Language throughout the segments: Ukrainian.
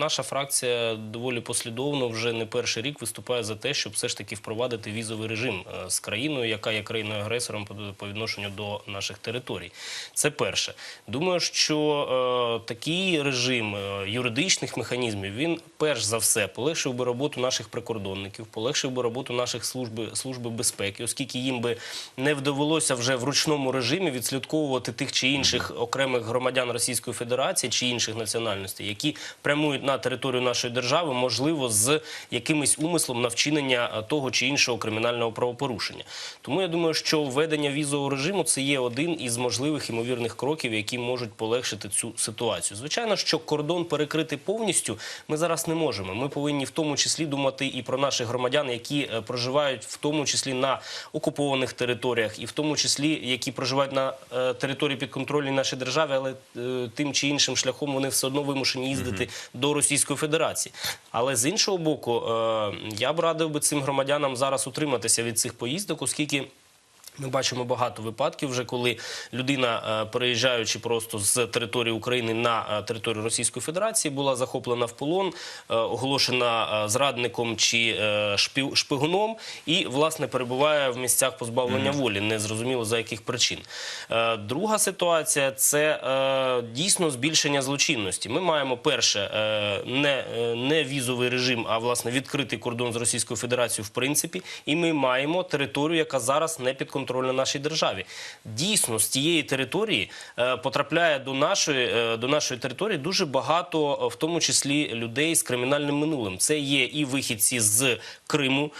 наша фракція доволі послідовно вже не перший рік виступає за те, щоб все ж таки впровадити візовий режим е, з країною, яка є країною агресором по- відношенню до наших територій. Це перше. Думаю, що е, такий режим е, юридичних механізмів він перш за все полегшив би роботу наших прикордонників, полегшив би роботу наших служби служби безпеки, оскільки їм би не вдовелося вже в ручному режимі відслідковувати тих чи інших окремих громадян Російської Федерації чи інших національностей, які прямують на територію нашої держави, можливо, з якимось умислом на вчинення е, того чи іншого кримінального правопорушення. Тому я думаю, що введення візового режиму це є один із можливих імовірних кроків, які можуть полегшити цю ситуацію. Звичайно, що кордон перекрити повністю ми зараз не можемо. Ми повинні в тому числі думати і про наших громадян, які е, проживають в тому числі на окупованих територіях, і в тому числі які проживають на е, території підконтрольній нашій державі, але тим чи іншим шляхом вони все одно вимушені їздити до Російської Федерації. Але з іншого боку, е, я б радив би цим громадянам зараз утриматися від цих поїздок, оскільки. Ми бачимо багато випадків, вже коли людина, е, переїжджаючи просто з території України на е, територію Російської Федерації, була захоплена в полон, е, оголошена зрадником чи шпигуном, і власне перебуває в місцях позбавлення волі, незрозуміло за яких причин. Друга ситуація це дійсно збільшення злочинності. Ми маємо перше не, не візовий режим, а власне відкритий кордон з Російською Федерацією в принципі, і ми маємо територію, яка зараз не підконтрольна нашій державі. Дійсно, з цієї території е, потрапляє до нашої, е, до нашої території дуже багато, е, в тому числі людей з кримінальним минулим. Це є і вихідці з Криму,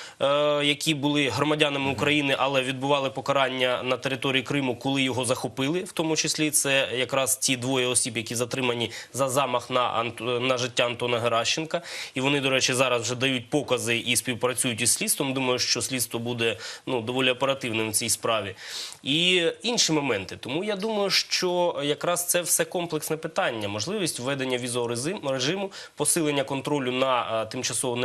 які були громадянами України, але відбували покарання на території Криму, коли його захопили. В тому числі це якраз ті двоє осіб, які затримані за замах на на життя Антона Геращенка. І вони, до речі, зараз вже дають покази і співпрацюють із слідством. Думаю, що слідство буде ну доволі оперативним в цій справі. І інші моменти. Тому я думаю, що якраз це все комплексне питання. Можливість введення візового режиму, посилення контролю на е, тимчасово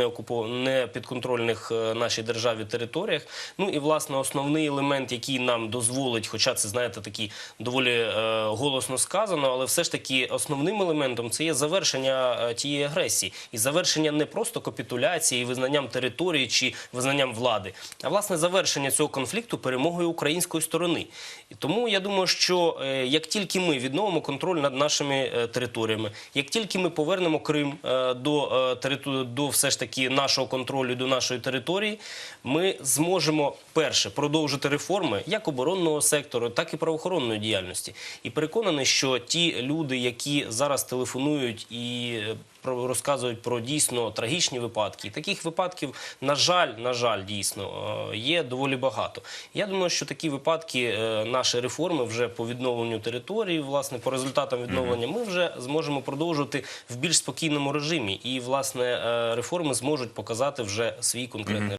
не підконтрольних е, нашій державі територіях. Ну і власне основний елемент, який нам дозволить, хоча це знаєте, такий доволі е, голосно сказано, але все ж таки основним елементом це є завершення тієї агресії і завершення не просто капітуляції, визнанням території чи визнанням влади, а власне завершення цього конфлікту перемогою української сторони. І тому я думаю, що е, як тільки ми відновимо контроль над нашими е, територіями, як тільки ми повернемо Крим е, до до все ж таки нашого контролю, до нашої території, ми зможемо перше продовжити реформи як оборонного сектору, так і правоохоронної діяльності. І переконаний, що ті люди, які зараз телефонують і розказують про дійсно трагічні випадки. І таких випадків, на жаль, на жаль, дійсно е, є доволі багато. Я думаю, що такі випадки е, наші реформи вже по відновленню території, власне, по результатам відновлення, ми вже зможемо продовжувати в більш спокійному режимі. І власне е, реформи зможуть показати вже свій конкретний